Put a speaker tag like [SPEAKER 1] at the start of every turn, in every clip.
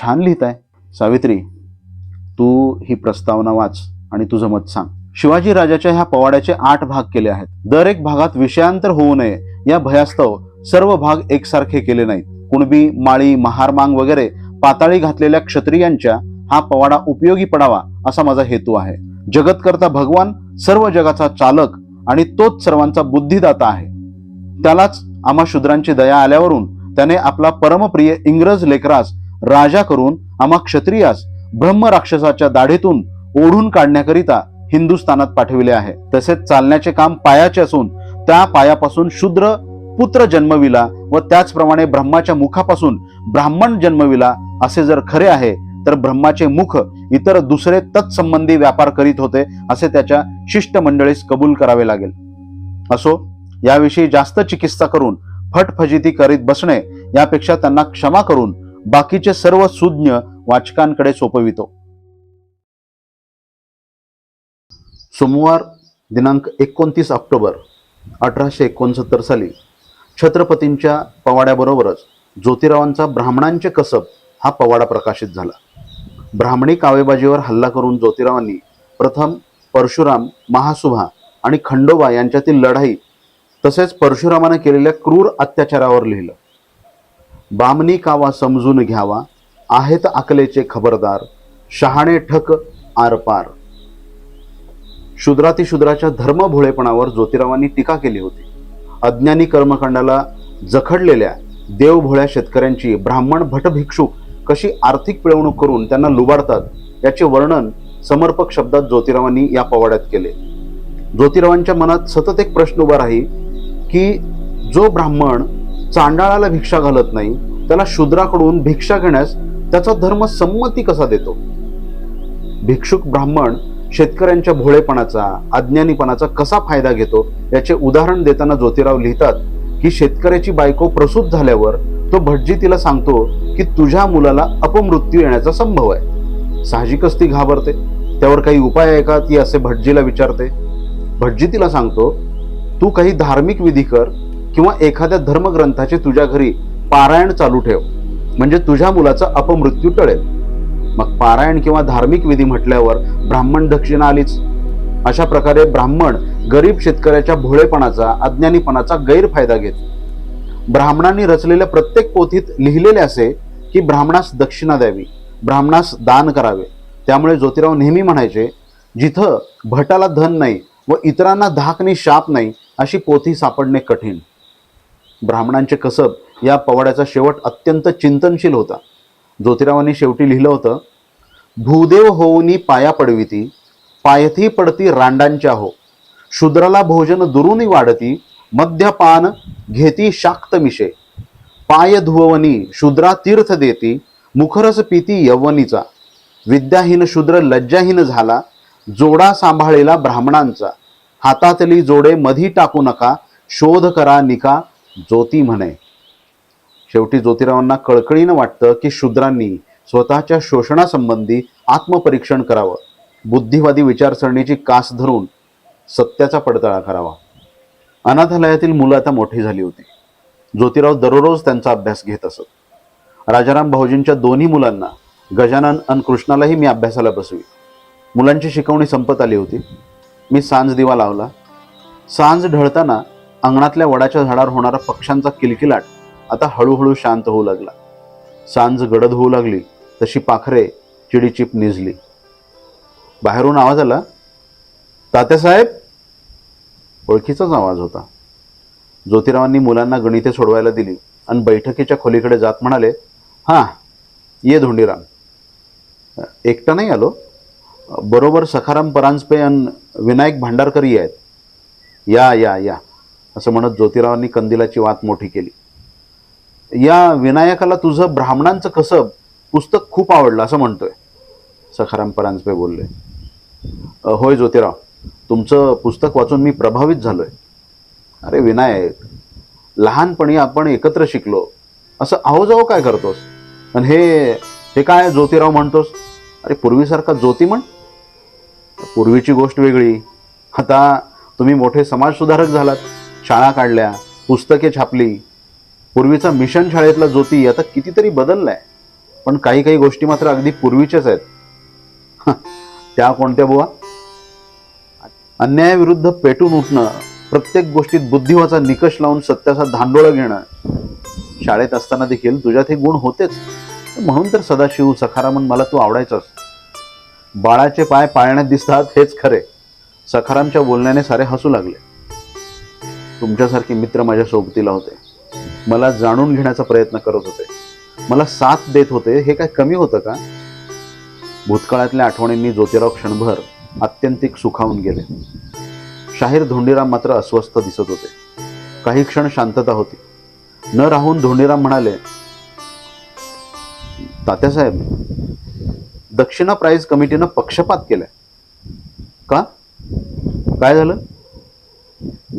[SPEAKER 1] छान लिहित आहे. सावित्री तू ही प्रस्तावना वाच आणि तुझं मत सांग. शिवाजी राजाच्या ह्या पवाड्याचे आठ भाग केले आहेत. दर एक भागात विषयांतर होऊ नये. या भयास्तव सर्व भाग एकसारखे केले नाहीत. कुणबी माळी महारमांग वगैरे पाताळी घातलेल्या क्षत्रियांच्या हा पवाडा उपयोगी पडावा असा माझा हेतू आहे. जगतकर्ता भगवान सर्व जगाचा चालक आणि तोच सर्वांचा बुद्धिदाता आहे. त्यालाच आम्हा शूद्रांची दया आल्यावरून त्याने आपला परमप्रिय इंग्रज लेकरास राजा करून आम्हा क्षत्रियास ब्रह्म राक्षसाच्या दाढीतून ओढून काढण्याकरिता हिंदुस्थानात पाठविले आहे. तसेच चालण्याचे काम पायाचे असून त्या पायापासून शूद्र पुत्र जन्मविला व त्याचप्रमाणे ब्रह्माच्या मुखापासून ब्राह्मण जन्मविला असे जर खरे आहे तर ब्रह्माचे मुख इतर दुसरे तत्संबंधी व्यापार करीत होते असे त्याच्या शिष्टमंडळीस कबूल करावे लागेल. असो याविषयी जास्त चिकित्सा करून फटफजिती करीत बसणे यापेक्षा त्यांना क्षमा करून बाकीचे सर्व सुज्ञ वाचकांकडे सोपवितो. सोमवार दिनांक एकोणतीस ऑक्टोबर अठराशे एकोणसत्तर साली छत्रपतींच्या पवाड्याबरोबरच ज्योतिरावांचा ब्राह्मणांचे कसब हा पवाडा प्रकाशित झाला. ब्राह्मणी कावेबाजीवर हल्ला करून ज्योतिरावांनी प्रथम परशुराम महासुभा आणि खंडोबा यांच्यातील लढाई तसेच परशुरामाने केलेल्या क्रूर अत्याचारावर लिहिलं. बामनी कावा समजून घ्यावा आहेत अकलेचे खबरदार शहाणे ठक आरपार शूद्रातिशूद्राच्या धर्मभोळेपणावर ज्योतिरावांनी टीका केली होती. अज्ञानी कर्मकांडाला जखडलेल्या देवभोळ्या शेतकऱ्यांची ब्राह्मण भटभिक्षुक कशी आर्थिक पिळवणूक करून त्यांना लुबाडतात याचे वर्णन समर्पक शब्दात ज्योतिरावांनी या पवाड्यात केले. ज्योतिरावांच्या मनात सतत एक प्रश्न उभा राही की जो ब्राह्मण चांडाळाला भिक्षा घालत नाही त्याला शूद्राकडून भिक्षा घेण्यास त्याचा धर्म संमती कसा देतो? भिक्षुक ब्राह्मण शेतकऱ्यांच्या भोळेपणाचा अज्ञानीपणाचा कसा फायदा घेतो? याचे उदाहरण देताना ज्योतिराव लिहितात की शेतकऱ्याची बायको प्रसूत झाल्यावर तो भटजी तिला सांगतो की तुझ्या मुलाला अपमृत्यू येण्याचा संभव आहे. साहजिकच ती घाबरते. त्यावर काही उपाय आहे का? ती असे भटजीला विचारते. भटजी तिला सांगतो तू काही धार्मिक विधी कर किंवा एखाद्या धर्मग्रंथाचे तुझ्या घरी पारायण चालू ठेव. म्हणजे तुझ्या मुलाचा अपमृत्यू टळेल. मग पारायण किंवा धार्मिक विधी म्हटल्यावर ब्राह्मण दक्षिणा आलीच. अशा प्रकारे ब्राह्मण गरीब शेतकऱ्याच्या भोळेपणाचा अज्ञानीपणाचा गैरफायदा घेत. ब्राह्मणांनी रचलेल्या प्रत्येक पोथीत लिहिलेले असे की ब्राह्मणास दक्षिणा द्यावी ब्राह्मणास दान करावे. त्यामुळे ज्योतिराव नेहमी म्हणायचे जिथं भटाला धन नाही व इतरांना धाकनी शाप नाही अशी पोथी सापडणे कठीण. ब्राह्मणांचे कसब या पवाड्याचा शेवट अत्यंत चिंतनशील होता. ज्योतिरावांनी शेवटी लिहिलं होतं भूदेव होऊनी पाया पडविती पायथी पडती रांडांच्या हो. शूद्राला भोजन दुरुनी वाढती मद्यपान घेती शाक्त मिशे. पाय धुववनी शूद्रा तीर्थ देती मुखरस पिती यवनीचा. विद्याहीन शूद्र लज्जाहीन झाला जोडा सांभाळेला ब्राह्मणांचा. हातातली जोडे मधी टाकू नका शोध करा निका ज्योती म्हणे. शेवटी ज्योतिरावांना कळकळीनं वाटतं की शूद्रांनी स्वतःच्या शोषणासंबंधी आत्मपरीक्षण करावं. बुद्धिवादी विचारसरणीची कास धरून सत्याचा पडताळा करावा. अनाथालयातील मुलं आता मोठी झाली होती. ज्योतिराव दररोज त्यांचा अभ्यास घेत असत. राजाराम भाऊजींच्या दोन्ही मुलांना गजानन आणि कृष्णालाही मी अभ्यासाला बसवी. मुलांची शिकवणी संपत आली होती. मी सांज दिवा लावला. सांज ढळताना अंगणातल्या वडाच्या झाडावर होणारा पक्ष्यांचा किलकिलाट आता हळूहळू शांत होऊ लागला. सांज गडद होऊ लागली तशी पाखरे चिडीचिप निजली. बाहेरून आवाज आला तात्यासाहेब! ओळखीचाच आवाज होता. ज्योतिरावांनी मुलांना गणिते सोडवायला दिली आणि बैठकीच्या खोलीकडे जात म्हणाले हां ये धोंडीराम. एकटा नाही आलो. बरोबर सखाराम परांजपे आणि विनायक भांडारकरी आहेत. या या या. असं म्हणत ज्योतिरावांनी कंदिलाची वात मोठी केली. या विनायकाला तुझं ब्राह्मणांचं कसं पुस्तक खूप आवडलं असं म्हणतोय सखाराम परांजपे बोलले. होय ज्योतिराव तुमचं पुस्तक वाचून मी प्रभावित झालोय. अरे विनायक लहानपणी आपण एकत्र शिकलो असं आहो जाओ काय करतोस? आणि हे हे काय ज्योतिराव म्हणतोस? अरे पूर्वीसारखा ज्योती म्हण. पूर्वीची गोष्ट वेगळी. आता तुम्ही मोठे समाजसुधारक झालात. शाळा काढल्या पुस्तके छापली. पूर्वीचा मिशन शाळेतला ज्योती आता कितीतरी बदललाय. पण काही काही गोष्टी मात्र अगदी पूर्वीच्याच आहेत. त्या कोणत्या बुवा? अन्यायाविरुद्ध पेटून उठणं प्रत्येक गोष्टीत बुद्धिवाचा निकष लावून सत्याचा धांडोळा घेणं. शाळेत असताना देखील तुझ्यात हे गुण होतेच. म्हणून तर सदाशिव सखारामन मला तू आवडायचास. बाळाचे पाय पाळण्यात दिसतात हेच खरे. सखारामच्या बोलण्याने सारे हसू लागले. तुमच्यासारखे मित्र माझ्या सोबतीला होते. मला जाणून घेण्याचा प्रयत्न करत होते. मला साथ देत होते. हे काय कमी होतं का? भूतकाळातल्या आठवणींनी ज्योतिराव क्षणभर आत्यंतिक सुखावून गेले. शाहीर धोंडीराम मात्र अस्वस्थ दिसत होते. काही क्षण शांतता होती. न राहून धोंडीराम म्हणाले तात्यासाहेब दक्षिणा प्राईज कमिटीनं पक्षपात केलाय. का? काय झालं?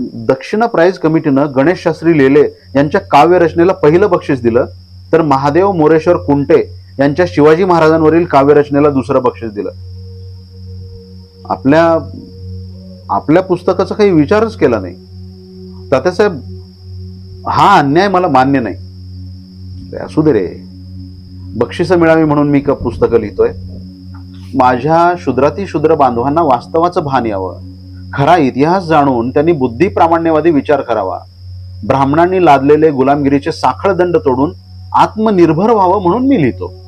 [SPEAKER 1] दक्षिणा प्राईज कमिटीनं गणेश शास्त्री लेले यांच्या काव्य रचनेला पहिलं बक्षीस दिलं तर महादेव मोरेश्वर कुंटे यांच्या शिवाजी महाराजांवरील काव्य रचनेला दुसरं बक्षीस दिलं. आपल्या आपल्या पुस्तकाचा काही विचारच केला नाही. तात्यासाहेब हा अन्याय मला मान्य नाही. असू दे रे. बक्षिसं मिळावी म्हणून मी का पुस्तकं लिहितोय. माझ्या शूद्राती शूद्र बांधवांना वास्तवाचं भान यावं. खरा इतिहास जाणून त्यांनी बुद्धी प्रामाण्यवादी विचार करावा. ब्राह्मणांनी लादलेले गुलामगिरीचे साखळदंड तोडून आत्मनिर्भर व्हावं म्हणून मी लिहितो.